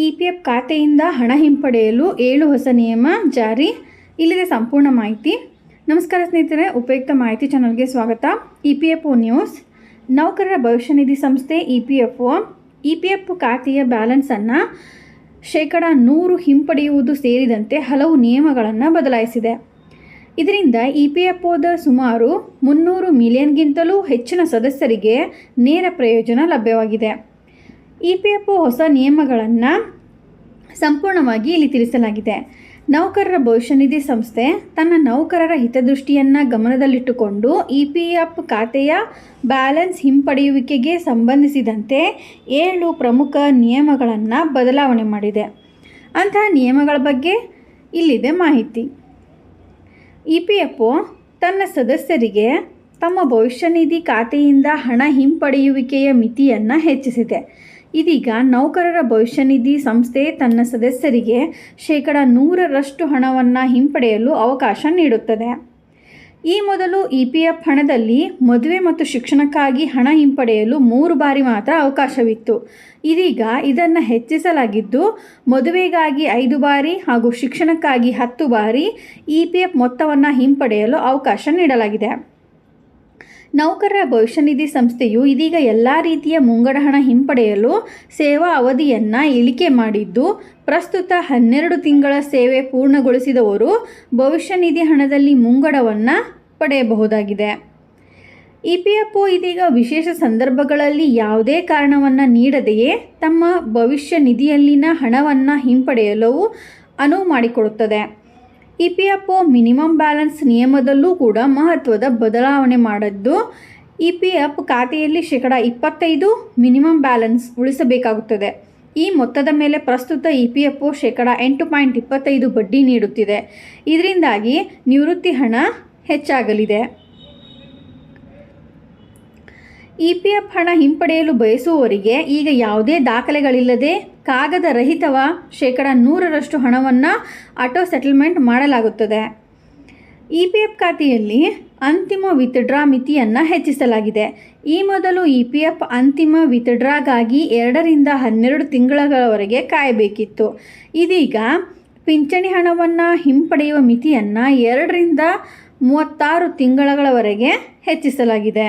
E P F ಖಾತೆಯಿಂದ ಹಣ ಹಿಂಪಡೆಯಲು ಏಳು ಹೊಸ ನಿಯಮ ಜಾರಿ. ಇಲ್ಲಿದೆ ಸಂಪೂರ್ಣ ಮಾಹಿತಿ. ನಮಸ್ಕಾರ ಸ್ನೇಹಿತರೆ, ಉಪಯುಕ್ತ ಮಾಹಿತಿ ಚಾನಲ್ಗೆ ಸ್ವಾಗತ. E P F O news. ನೌಕರರ ಭವಿಷ್ಯ ನಿಧಿ ಸಂಸ್ಥೆ E P F O. E P F ಖಾತೆಯ ಬ್ಯಾಲೆನ್ಸನ್ನು ಶೇಕಡ ನೂರು ಹಿಂಪಡೆಯುವುದು ಸೇರಿದಂತೆ ಹಲವು ನಿಯಮಗಳನ್ನು ಬದಲಾಯಿಸಿದೆ. ಇದರಿಂದ ಇ ಪಿ ಎಫ್ ಒದ ಸುಮಾರು ಮುನ್ನೂರು ಮಿಲಿಯನ್ಗಿಂತಲೂ ಹೆಚ್ಚಿನ ಸದಸ್ಯರಿಗೆ ನೇರ ಪ್ರಯೋಜನ ಲಭ್ಯವಾಗಿದೆ. ಇ ಪಿ ಎಫ್ ಹೊಸ ನಿಯಮಗಳನ್ನು ಸಂಪೂರ್ಣವಾಗಿ ಇಲ್ಲಿ ತಿಳಿಸಲಾಗಿದೆ. ನೌಕರರ ಭವಿಷ್ಯ ನಿಧಿ ಸಂಸ್ಥೆ ತನ್ನ ನೌಕರರ ಹಿತದೃಷ್ಟಿಯನ್ನು ಗಮನದಲ್ಲಿಟ್ಟುಕೊಂಡು ಇ ಪಿ ಎಫ್ ಖಾತೆಯ ಬ್ಯಾಲೆನ್ಸ್ ಹಿಂಪಡೆಯುವಿಕೆಗೆ ಸಂಬಂಧಿಸಿದಂತೆ ಏಳು ಪ್ರಮುಖ ನಿಯಮಗಳನ್ನು ಬದಲಾವಣೆ ಮಾಡಿದೆ. ಅಂತಹ ನಿಯಮಗಳ ಬಗ್ಗೆ ಇಲ್ಲಿದೆ ಮಾಹಿತಿ. ಇ ಪಿ ಎಫ್ ತನ್ನ ಸದಸ್ಯರಿಗೆ ತಮ್ಮ ಭವಿಷ್ಯ ನಿಧಿ ಖಾತೆಯಿಂದ ಹಣ ಹಿಂಪಡೆಯುವಿಕೆಯ ಮಿತಿಯನ್ನು ಹೆಚ್ಚಿಸಿದೆ. ಇದೀಗ ನೌಕರರ ಭವಿಷ್ಯ ನಿಧಿ ಸಂಸ್ಥೆ ತನ್ನ ಸದಸ್ಯರಿಗೆ ಶೇಕಡ ನೂರರಷ್ಟು ಹಣವನ್ನು ಹಿಂಪಡೆಯಲು ಅವಕಾಶ ನೀಡುತ್ತದೆ. ಈ ಮೊದಲು ಇ ಪಿ ಎಫ್ ಹಣದಲ್ಲಿ ಮದುವೆ ಮತ್ತು ಶಿಕ್ಷಣಕ್ಕಾಗಿ ಹಣ ಹಿಂಪಡೆಯಲು ಮೂರು ಬಾರಿ ಮಾತ್ರ ಅವಕಾಶವಿತ್ತು. ಇದೀಗ ಇದನ್ನು ಹೆಚ್ಚಿಸಲಾಗಿದ್ದು, ಮದುವೆಗಾಗಿ ಐದು ಬಾರಿ ಹಾಗೂ ಶಿಕ್ಷಣಕ್ಕಾಗಿ ಹತ್ತು ಬಾರಿ ಇ ಪಿ ಎಫ್ ಮೊತ್ತವನ್ನು ಹಿಂಪಡೆಯಲು ಅವಕಾಶ ನೀಡಲಾಗಿದೆ. ನೌಕರರ ಭವಿಷ್ಯ ನಿಧಿ ಸಂಸ್ಥೆಯು ಇದೀಗ ಎಲ್ಲ ರೀತಿಯ ಮುಂಗಡ ಹಣ ಹಿಂಪಡೆಯಲು ಸೇವಾ ಅವಧಿಯನ್ನು ಇಳಿಕೆ ಮಾಡಿದ್ದು, ಪ್ರಸ್ತುತ ಹನ್ನೆರಡು ತಿಂಗಳ ಸೇವೆ ಪೂರ್ಣಗೊಳಿಸಿದವರು ಭವಿಷ್ಯ ನಿಧಿ ಹಣದಲ್ಲಿ ಮುಂಗಡವನ್ನು ಪಡೆಯಬಹುದಾಗಿದೆ. ಇ ಪಿ ಎಫ್ ಒ ಇದೀಗ ವಿಶೇಷ ಸಂದರ್ಭಗಳಲ್ಲಿ ಯಾವುದೇ ಕಾರಣವನ್ನು ನೀಡದೆಯೇ ತಮ್ಮ ಭವಿಷ್ಯ ನಿಧಿಯಲ್ಲಿನ ಹಣವನ್ನು ಹಿಂಪಡೆಯಲು ಅನುವು ಮಾಡಿಕೊಡುತ್ತದೆ. E P F O minimum balance ನಿಯಮದಲ್ಲೂ ಕೂಡ ಮಹತ್ವದ ಬದಲಾವಣೆ ಮಾಡಿದ್ದು, ಇ ಪಿ ಎಫ್ ಖಾತೆಯಲ್ಲಿ ಶೇಕಡ ಇಪ್ಪತ್ತೈದು ಮಿನಿಮಮ್ ಬ್ಯಾಲೆನ್ಸ್ ಉಳಿಸಬೇಕಾಗುತ್ತದೆ. ಈ ಮೊತ್ತದ ಮೇಲೆ ಪ್ರಸ್ತುತ ಇ ಪಿ ಎಫ್ ಒ ಶೇಕಡ ಎಂಟು ಪಾಯಿಂಟ್ ಇಪ್ಪತ್ತೈದು ಬಡ್ಡಿ ನೀಡುತ್ತಿದೆ. ಇದರಿಂದಾಗಿ ನಿವೃತ್ತಿ ಹಣ ಹೆಚ್ಚಾಗಲಿದೆ. ಇ ಪಿ ಎಫ್ ಹಣ ಹಿಂಪಡೆಯಲು ಬಯಸುವವರಿಗೆ ಈಗ ಯಾವುದೇ ದಾಖಲೆಗಳಿಲ್ಲದೆ ಕಾಗದ ರಹಿತವ ಶೇಕಡ ನೂರರಷ್ಟು ಹಣವನ್ನು ಆಟೋ ಸೆಟಲ್ಮೆಂಟ್ ಮಾಡಲಾಗುತ್ತದೆ. ಇ ಪಿ ಎಫ್ ಖಾತೆಯಲ್ಲಿ ಅಂತಿಮ ವಿತ್ಡ್ರಾ ಮಿತಿಯನ್ನು ಹೆಚ್ಚಿಸಲಾಗಿದೆ. ಈ ಮೊದಲು ಇ ಪಿ ಎಫ್ ಅಂತಿಮ ವಿತ್ಡ್ರಾಗಾಗಿ ಎರಡರಿಂದ ಹನ್ನೆರಡು ತಿಂಗಳವರೆಗೆ ಕಾಯಬೇಕಿತ್ತು. ಇದೀಗ ಪಿಂಚಣಿ ಹಣವನ್ನು ಹಿಂಪಡೆಯುವ ಮಿತಿಯನ್ನು ಎರಡರಿಂದ ಮೂವತ್ತಾರು ತಿಂಗಳಗಳವರೆಗೆ ಹೆಚ್ಚಿಸಲಾಗಿದೆ.